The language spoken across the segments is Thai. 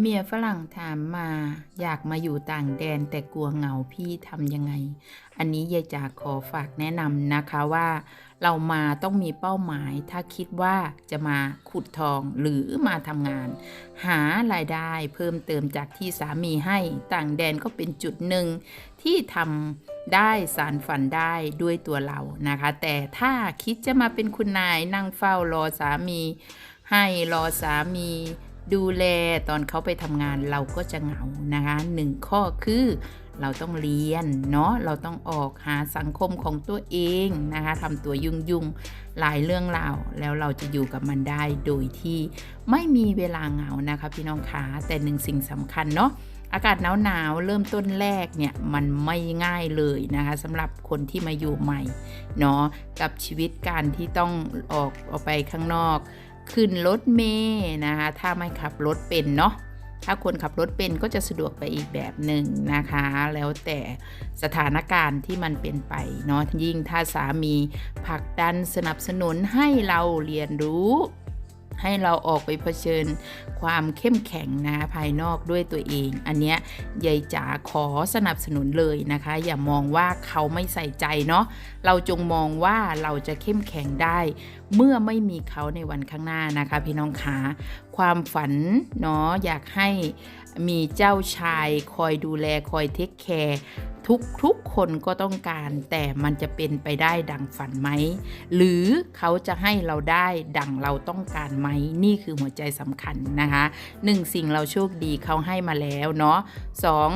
เมียฝรั่งถามมาอยากมาอยู่ต่างแดนแต่กลัวเหงาพี่ทำยังไง อันนี้ยายจ๋าขอฝากแนะนำนะคะว่า เรามาต้องมีเป้าหมาย ถ้าคิดว่าจะมาขุดทองหรือมาทำงาน หารายได้เพิ่มเติมจากที่สามีให้ต่างแดนก็เป็นจุดหนึ่งที่ทำได้สารฝันได้ด้วยตัวเรานะคะ แต่ถ้าคิดจะมาเป็นคุณนายนั่งเฝ้ารอสามี ให้รอสามี ดูแลตอนเขาไปทำงานเราก็จะเหงานะคะหนึ่งข้อคือเราต้องเรียนเนาะเราต้องออกหาสังคมของตัวเองนะคะทำตัวยุ่งยุ่งๆหลายเรื่องราวแล้วเราจะอยู่กับมันได้โดยที่ไม่มีเวลาเหงานะคะพี่น้องคะแต่หนึ่งสิ่งสำคัญเนาะอากาศหนาวๆเริ่มต้นแรกเนี่ยมันไม่ง่ายเลยนะคะสำหรับคนที่มาอยู่ใหม่เนาะกับชีวิตการที่ต้องออกออกไปข้างนอก ขึ้นรถเมย์นะคะ ถ้าไม่ขับรถเป็นเนาะถ้าคนขับรถเป็นก็จะสะดวกไปอีกแบบหนึ่งนะคะ แล้วแต่สถานการณ์ที่มันเป็นไปเนาะยิ่งถ้าสามีผลักดันสนับสนุนให้เราเรียนรู้ ให้เราออกไปเผชิญความเข้มแข็งนะภายนอกด้วยตัวเอง อันเนี้ยยายจ๋าขอสนับสนุนเลยนะคะ อย่ามองว่าเขาไม่ใส่ใจเนาะเราจงมองว่าเราจะเข้มแข็งได้ เมื่อไม่มีเขาในวันข้างหน้านะคะ พี่น้องคะความฝันเนาะอยากให้มีเจ้าชายคอยดูแลคอยเทคแคร์ ทุกทุกคนก็ต้องการแต่มันจะเป็นไปได้ดังฝันไหม หรือเขาจะให้เราได้ดังเราต้องการไหมนี่คือหัวใจสำคัญนะคะหนึ่งสิ่งเราโชคดีเขาให้มาแล้วเนาะสอง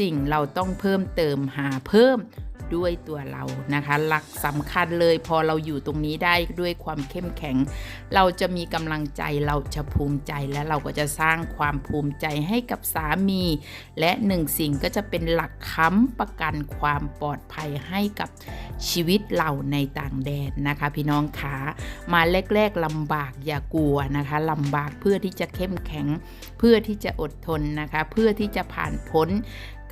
สิ่งเราต้องเพิ่มเติมหาเพิ่ม ด้วยตัวเรานะคะ หลักสำคัญเลยพอเราอยู่ตรงนี้ได้ด้วยความเข้มแข็ง เราจะมีกำลังใจเราจะภูมิใจและเราก็จะสร้างความภูมิใจให้กับสามี และหนึ่งสิ่งก็จะเป็นหลักค้ำประกันความปลอดภัยให้กับชีวิตเราในต่างแดนนะคะ พี่น้องขามาแรก ๆลำบากอย่ากลัวนะคะลำบากเพื่อที่จะเข้มแข็ง เพื่อที่จะอดทนนะคะ เพื่อที่จะผ่านพ้น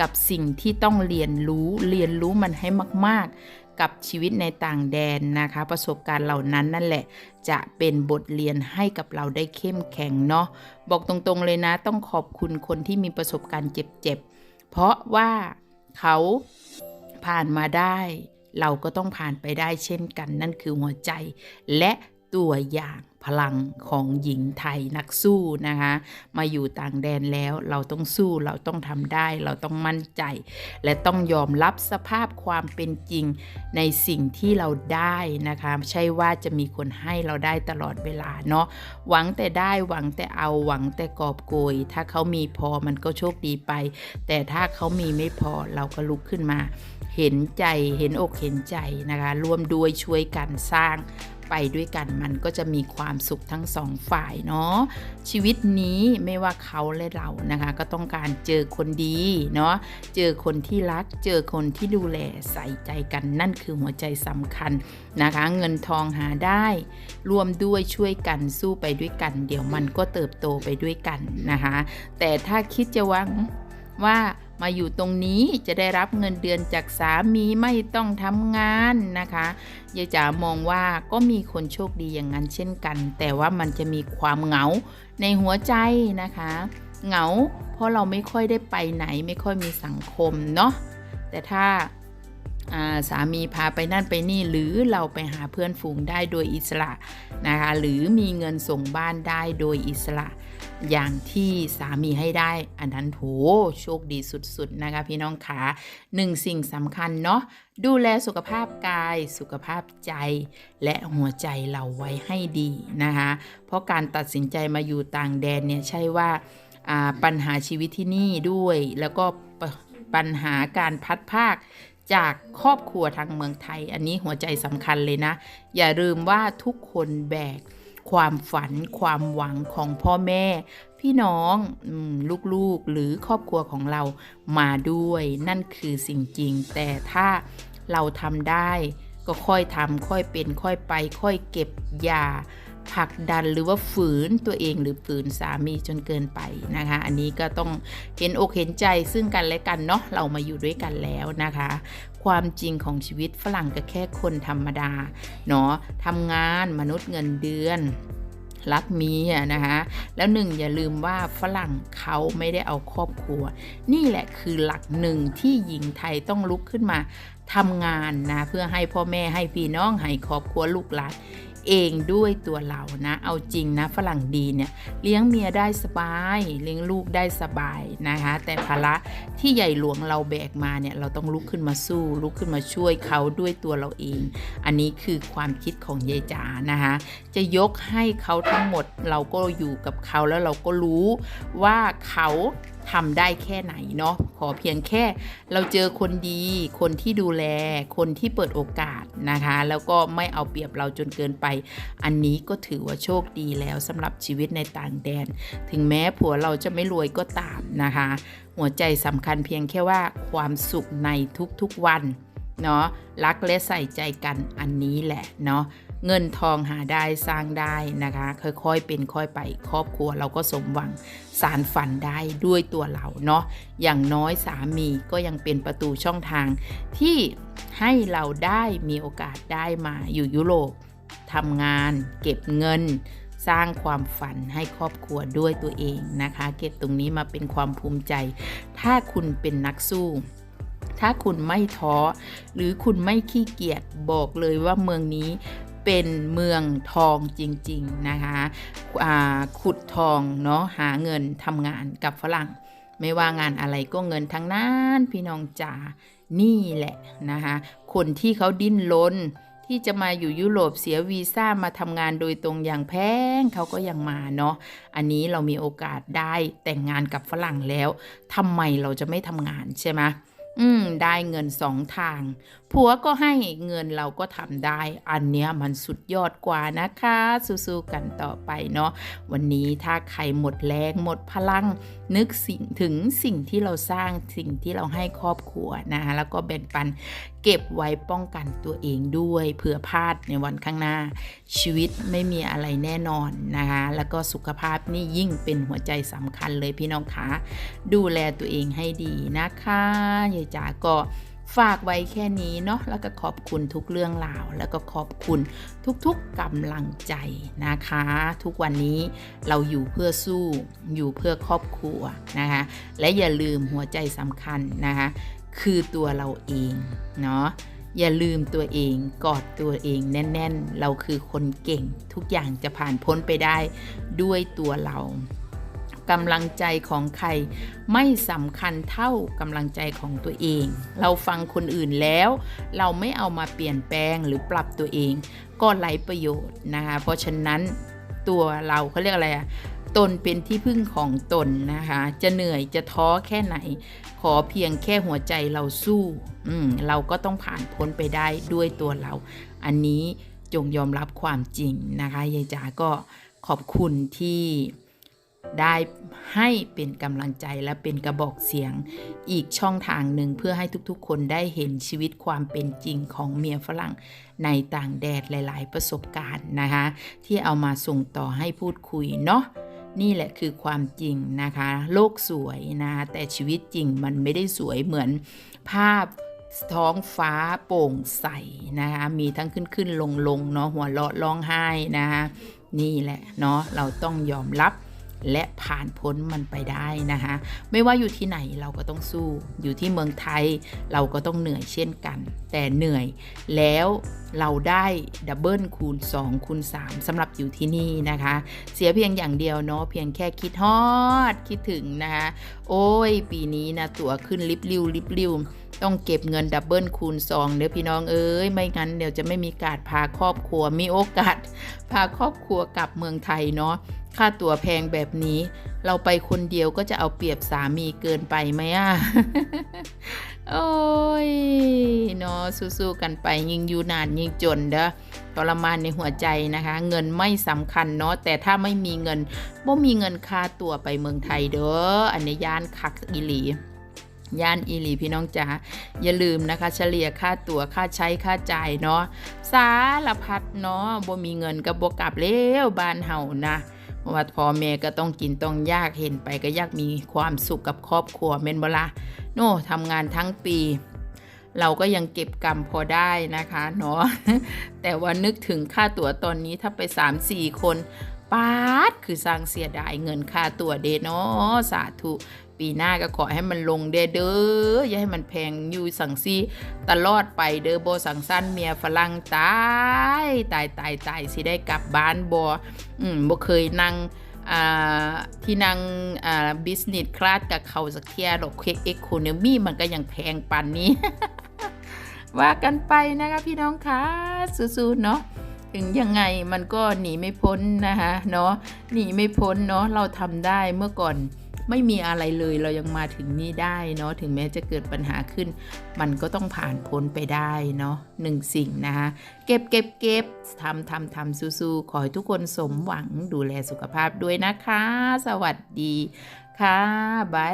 กับสิ่งที่ต้องเรียนรู้เรียนรู้มันให้มาก ๆ กับชีวิตในต่างแดนนะคะ ประสบการณ์เหล่านั้นนั่นแหละ จะเป็นบทเรียนให้กับเราได้เข้มแข็งเนาะบอกตรงๆเลยนะ ต้องขอบคุณคนที่มีประสบการณ์เจ็บๆ เพราะว่าเขาผ่านมาได้ เราก็ต้องผ่านไปได้เช่นกัน นั่นคือหัวใจและตัวอย่าง พลังของหญิงไทยนักสู้นะคะ มาอยู่ต่างแดนแล้วเราต้องสู้เราต้องทำได้ เราต้องมั่นใจ และต้องยอมรับสภาพความเป็นจริงในสิ่งที่เราได้นะคะ ใช่ว่าจะมีคนให้เราได้ตลอดเวลาเนาะหวังแต่ได้หวังแต่เอาหวังแต่กอบโกย ถ้าเขามีพอมันก็โชคดีไป แต่ถ้าเขามีไม่พอเราก็ลุกขึ้นมา เห็นใจเห็นอกเห็นใจนะคะ ร่วมด้วยช่วยกันสร้าง ไปด้วยกันมันก็จะมีความสุขทั้งสองฝ่ายเนาะชีวิตนี้ไม่ว่าเขาและเรานะคะ ก็ต้องการเจอคนดีเนาะเจอคนที่รัก เจอคนที่ดูแลใส่ใจกันนั่นคือหัวใจสำคัญนะคะ เงินทองหาได้รวมด้วยช่วยกันสู้ไปด้วยกัน เดี๋ยวมันก็เติบโตไปด้วยกันนะคะ แต่ถ้าคิดจะวังว่า มาอยู่ตรงนี้จะได้รับเงินเดือนจากสามีไม่ต้องทำงานนะคะยายจ๋ามองว่าก็มีคนโชคดีอย่างนั้นเช่นกัน แต่ว่ามันจะมีความเหงาในหัวใจนะคะ เหงา เพราะเราไม่ค่อยได้ไปไหนไม่ค่อยมีสังคมเนาะแต่ถ้าสามีพาไปนั่นไปนี่หรือเราไปหาเพื่อนฝูงได้โดยอิสระนะคะหรือมีเงินส่งบ้านได้โดยอิสระ อย่างที่สามีให้ได้ อันนั้นโหโชคดีสุดๆนะคะพี่น้องขาหนึ่งสิ่งสำคัญเนาะดูแลสุขภาพกายสุขภาพใจ และหัวใจเราไว้ให้ดีนะคะ เพราะการตัดสินใจมาอยู่ต่างแดนเนี่ยใช่ว่าปัญหาชีวิตที่นี่ด้วย แล้วก็ปัญหาการพัดภาคจากครอบครัวทางเมืองไทย อันนี้หัวใจสำคัญเลยนะ อย่าลืมว่าทุกคนแบก ความฝันความหวังของพ่อแม่ พี่น้องลูกๆหรือครอบครัวของเรามาด้วย นั่นคือสิ่งจริง แต่ถ้าเราทำได้ ก็ค่อยทำค่อยเป็นค่อยไป ค่อยเก็บยา ผลักดันหรือว่าฝืนตัวเองหรือฝืนสามีจนเกินไปนะคะ อันนี้ก็ต้องเห็นอกเห็นใจซึ่งกันและกันเนาะเรามาอยู่ด้วยกันแล้วนะคะ ความจริงของชีวิตฝรั่งก็แค่คนธรรมดาเนาะทำงานมนุษย์เงินเดือนรักเมียนะคะแล้วหนึ่งอย่าลืมว่าฝรั่งเขาไม่ได้เอาครอบครัว นี่แหละคือหลักหนึ่งที่หญิงไทยต้องลุกขึ้นมาทำงานนะเพื่อให้พ่อแม่ให้พี่น้องให้ครอบครัวลูกหลาน เองด้วยตัวเรานะ เอาจริงนะฝรั่งดีเนี่ยเลี้ยงเมียได้สบาย เลี้ยงลูกได้สบายนะคะ แต่ภาระที่ใหญ่หลวงเราแบกมาเนี่ยเราต้องลุกขึ้นมาสู้ ลุกขึ้นมาช่วยเขาด้วยตัวเราเอง อันนี้คือความคิดของยายจ๋านะคะ จะยกให้เขาทั้งหมดเราก็อยู่กับเขาแล้วเราก็รู้ว่าเขาทำได้แค่ไหนเนาะขอเพียงแค่เราเจอคนดี คนที่ดูแล คนที่เปิดโอกาส นะคะแล้วก็ไม่เอาเปรียบเราจนเกินไป อันนี้ก็ถือว่าโชคดีแล้วสำหรับชีวิตในต่างแดน ถึงแม้ผัวเราจะไม่รวยก็ตามนะคะ หัวใจสำคัญเพียงแค่ว่าความสุขในทุกๆวันเนาะรักและใส่ใจกันอันนี้แหละเนาะ เงินทองหาได้สร้างได้นะคะ ค่อยๆเป็นค่อยไปครอบครัวเราก็สมหวังสารฝันได้ด้วยตัวเราเนาะอย่างน้อยสามีก็ยังเป็นประตูช่องทางที่ให้เราได้มีโอกาสได้มาอยู่ยุโรปทำงานเก็บเงินสร้างความฝันให้ครอบครัวด้วยตัวเองนะคะ เก็บตรงนี้มาเป็นความภูมิใจ ถ้าคุณเป็นนักสู้ ถ้าคุณไม่ท้อ หรือคุณไม่ขี้เกียจบอกเลยว่าเมืองนี้ เป็นเมืองทองจริง ๆ นะคะขุดทองเนาะหาเงินทำงานกับฝรั่ง ไม่ว่างานอะไรก็เงินทั้งนั้นพี่น้องจ๋านี่แหละนะคะคนที่เขาดิ้นรนที่จะมาอยู่ยุโรปเสียวีซ่ามาทำงานโดยตรงอย่างแพงเขาก็ยังมาเนาะอันนี้เรามีโอกาสได้แต่งงานกับฝรั่งแล้วทำไมเราจะไม่ทำงานใช่ไหม อืม ได้เงินสองทาง ผัวก็ให้เงินเราก็ทำได้ อันเนี้ยมันสุดยอดกว่านะคะ สู้ๆกันต่อไปเนาะ วันนี้ถ้าใครหมดแรงหมดพลังนึกสิ่งถึงสิ่งที่เราสร้างสิ่งที่เราให้ครอบครัวนะคะแล้วก็แบ่งปันเก็บไว้ป้องกันตัวเองด้วยเผื่อพลาดในวันข้างหน้า ชีวิตไม่มีอะไรแน่นอนนะคะแล้วก็สุขภาพนี่ยิ่งเป็นหัวใจสำคัญเลยพี่น้องคะดูแลตัวเองให้ดีนะคะยายจ๋าก็ ฝากไว้แค่นี้เนาะแล้วก็ขอบคุณทุกเรื่องราว แล้วก็ขอบคุณทุกๆกำลังใจนะคะ ทุกวันนี้เราอยู่เพื่อสู้อยู่เพื่อครอบครัวนะคะและอย่าลืมหัวใจสำคัญนะคะคือตัวเราเองเนาะอย่าลืมตัวเองกอดตัวเองแน่น ๆ เราคือคนเก่งทุกอย่างจะผ่านพ้นไปได้ด้วยตัวเรา กำลังใจของใคร ไม่สำคัญเท่ากำลังใจของตัวเอง เราฟังคนอื่นแล้ว เราไม่เอามาเปลี่ยนแปลงหรือปรับตัวเอง ก็ไร้ประโยชน์นะคะเพราะฉะนั้นตัวเราเขาเรียกอะไรอะตนเป็นที่พึ่งของตนนะคะ จะเหนื่อยจะท้อแค่ไหน ขอเพียงแค่หัวใจเราสู้อืมเราก็ต้องผ่านพ้นไปได้ด้วยตัวเรา อันนี้จงยอมรับความจริงนะคะยายจ๋าก็ขอบคุณที่ ได้ให้เป็นกำลังใจและเป็นกระบอกเสียง อีกช่องทางหนึ่งเพื่อให้ทุกๆ คนได้เห็นชีวิตความเป็นจริงของเมียฝรั่งในต่างแดดหลาย ๆ ประสบการณ์นะคะ ที่เอามาส่งต่อให้พูดคุยเนาะนี่แหละคือความจริงนะคะ โลกสวยนะแต่ชีวิตจริงมันไม่ได้สวยเหมือนภาพท้องฟ้าโปร่งใสนะคะ มีทั้งขึ้นขึ้นลงลงเนาะหัวเราะร้องไห้นะคะนี่แหละเนาะเราต้องยอมรับ และผ่านพ้นมันไปได้นะคะไม่ว่าอยู่ที่ไหนเราก็ต้องสู้ อยู่ที่เมืองไทยเราก็ต้องเหนื่อยเช่นกัน แต่เหนื่อยแล้วเราได้ดับเบิลคูณ 2 คูณ 3สำหรับอยู่ที่นี่นะคะ เสียเพียงอย่างเดียวเนาะเพียงแค่คิดฮอดคิดถึงนะคะโอ้ย ปีนี้นะตั๋วขึ้นลิบลิวลิบลิวต้องเก็บเงินดับเบิลคูณ2เดี๋ยวพี่น้องเอ้ยไม่งั้นเดี๋ยวจะไม่มีการพาครอบครัวมีโอกาสพาครอบครัวกลับเมืองไทยเนาะ ค่าตั๋วแพงแบบนี้ เราไปคนเดียวก็จะเอาเปรียบสามีเกินไปไหมอะ โอ้ยเนาะสู้ๆกันไปยิ่งอยู่นานยิ่งจนเด้อทรมานในหัวใจนะคะ เงินไม่สำคัญเนาะแต่ถ้าไม่มีเงินบ่มีเงินค่าตั๋วไปเมืองไทยเด้ออันนี้ย่านคักอีหลีย่านอีหลีพี่น้องจ๋าอย่าลืมนะคะ เฉลี่ยค่าตั๋วค่าใช้ค่าจ่ายเนาะสารพัดเนาะบ่มีเงินก็บ่กลับเร็วบ้านเฮานะเพราะ ว่าพ่อแม่ก็ต้องกินต้องยากเห็นไปก็อยากมีความสุขกับครอบครัวเมนบ่ลาโน่ทำงานทั้งปี เราก็ยังเก็บกรรมพอได้นะคะเนาะแต่ว่านึกถึงค่าตั๋วตอนนี้ถ้าไป 3-4 คนปาดคือสร้างเสียดายเงินค่าตั๋วเดเนาะสาธุ ปีหน้าก็ขอให้มันลงเด้อเด้ออย่าให้มันแพงอยู่สังซีตลอดไปเด้อโบสังสั้นเมียฝรั่งตายตายตายตายสิได้กลับบ้านบอืมบ่เคยนั่งอ่าที่นั่งอ่าบิสเนสคลาสกับเขาสักเทียหรอกเอ็กโคโนมี่มันก็ยังแพงปันนี้ ว่ากันไปนะคะพี่น้องคะสู้ๆเนาะถึงยังไงมันก็หนีไม่พ้นนะคะเนาะหนีไม่พ้นเนาะเราทำได้เมื่อก่อน ไม่มีอะไรเลยเรายังมาถึงนี่ได้เนาะถึงแม้จะเกิดปัญหาขึ้น มันก็ต้องผ่านพ้นไปได้เนาะหนึ่งสิ่งนะคะเก็บเก็บเก็บทำทำทำสู้ๆขอให้ทุกคนสมหวังดูแลสุขภาพด้วยนะคะ สวัสดีค่ะบาย